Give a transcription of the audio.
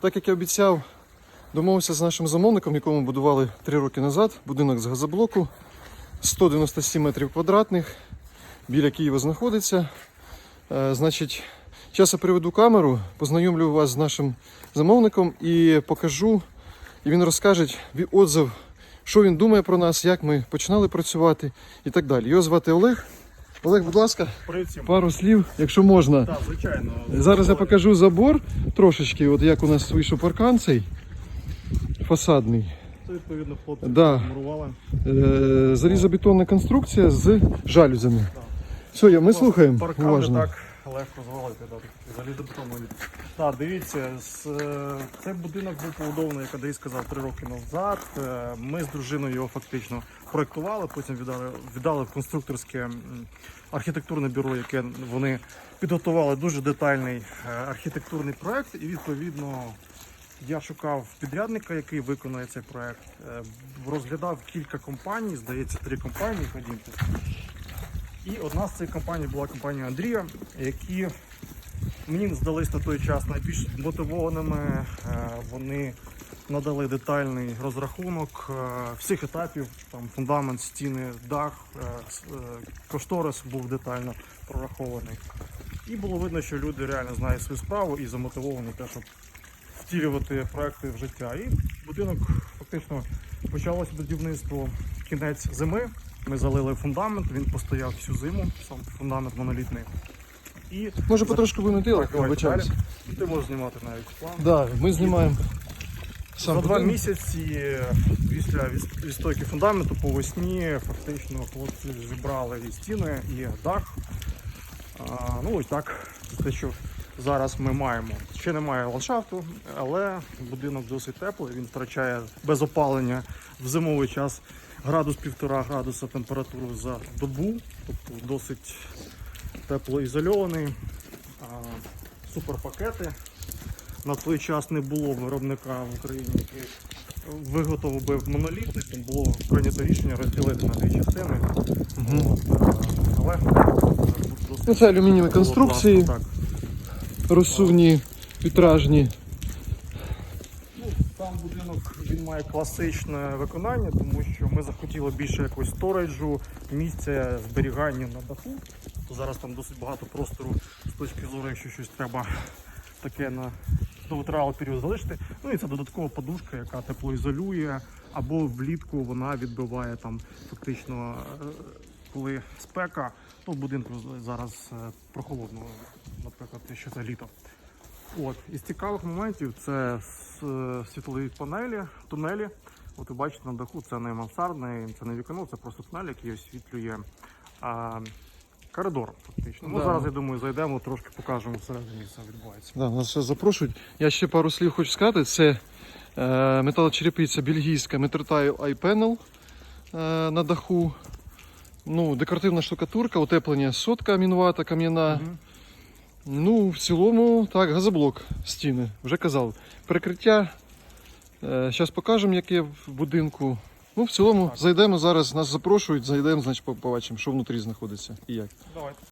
Так як я обіцяв, домовився з нашим замовником, якому будували 3 роки назад, будинок з газоблоку 197 метрів квадратних, біля Києва знаходиться. Е, Значить, зараз я приведу камеру, познайомлю вас з нашим замовником і покажу, і він розкаже ві- отзив, що він думає про нас, як ми починали працювати і так далі. Його звати Олег. Олег, будь ласка, пару слів, якщо можна. Так, звичайно. Зараз я покажу забор трошечки, от як у нас вийшов паркан цей фасадний. Це відповідно хлопці Да. мурували. Е, залізобетонна конструкція з жалюзями. Все, я, ми слухаємо Паркан. уважно. так легко звалити. Залізобетонний. Так, дивіться, з, е, цей будинок був побудований, як Андрій сказав, три роки назад. Е, Ми з дружиною його фактично проєктували, потім віддали, віддали в конструкторське архітектурне бюро, яке вони підготували дуже детальний е, архітектурний проєкт, і відповідно. Я шукав підрядника, який виконує цей проект. Розглядав кілька компаній, здається, три компанії. Ходімте. І одна з цих компаній була компанія Андрія, які мені здались на той час найбільш мотивованими. Е, Вони надали детальний розрахунок е, всіх етапів, там фундамент, стіни, дах, е, кошторис був детально прорахований. І було видно, що люди реально знають свою справу і замотивовані те, щоб втілювати проекти в життя. І будинок фактично почалося будівництво кінець зими. Ми залили фундамент, він постояв всю зиму, сам фундамент монолітний. І Може потрошку вимити, Олег, вибачаюсь. Ти можеш знімати навіть план. Да, ми знімаємо сам За два будинок. місяці після відстойки фундаменту по весні фактично хлопці зібрали і стіни, і дах. А, ну ось так, те, що зараз ми маємо. Ще немає ландшафту, але будинок досить теплий, він втрачає без опалення в зимовий час градус півтора градуса температуру за добу, тобто досить теплоізольований. А, суперпакети. На той час не було виробника в Україні, який виготовив би монолітний, там було прийнято рішення розділити на дві частини. Е, але досить Ну, це алюмінієві конструкції, так. розсувні, вітражні. Ну, Сам будинок він має класичне виконання, тому що ми захотіли більше якогось сториджу, місця зберігання на даху. То зараз там досить багато простору з точки зору, якщо щось треба таке на довготривалий період залишити. Ну і це додаткова подушка, яка теплоізолює, або влітку вона відбиває там фактично, е, коли спека, то в будинку зараз е, прохолодно, наприклад, якщо це літо. От, із цікавих моментів це е, світлові панелі, тунелі. От ви бачите на даху, це не мансардне, це не вікно, це просто тунель, який освітлює а, коридор. Фактично. Ну, Да. зараз, я думаю, зайдемо, трошки покажемо всередині, як це відбувається. Да, нас ще запрошують. Я ще пару слів хочу сказати. Це е, металочерепиця бельгійська Metrotile iPanel е, на даху. Ну, декоративна штукатурка, утеплення сотка амінувата, кам'яна. Мгм. Ну, в цілому, так, газоблок стіни, вже казав. Перекриття. Зараз покажемо, яке в будинку. Ну, в цілому, зайдемо зараз, нас запрошують, зайдемо, значить, побачимо, що внутрі знаходиться і як. Давайте.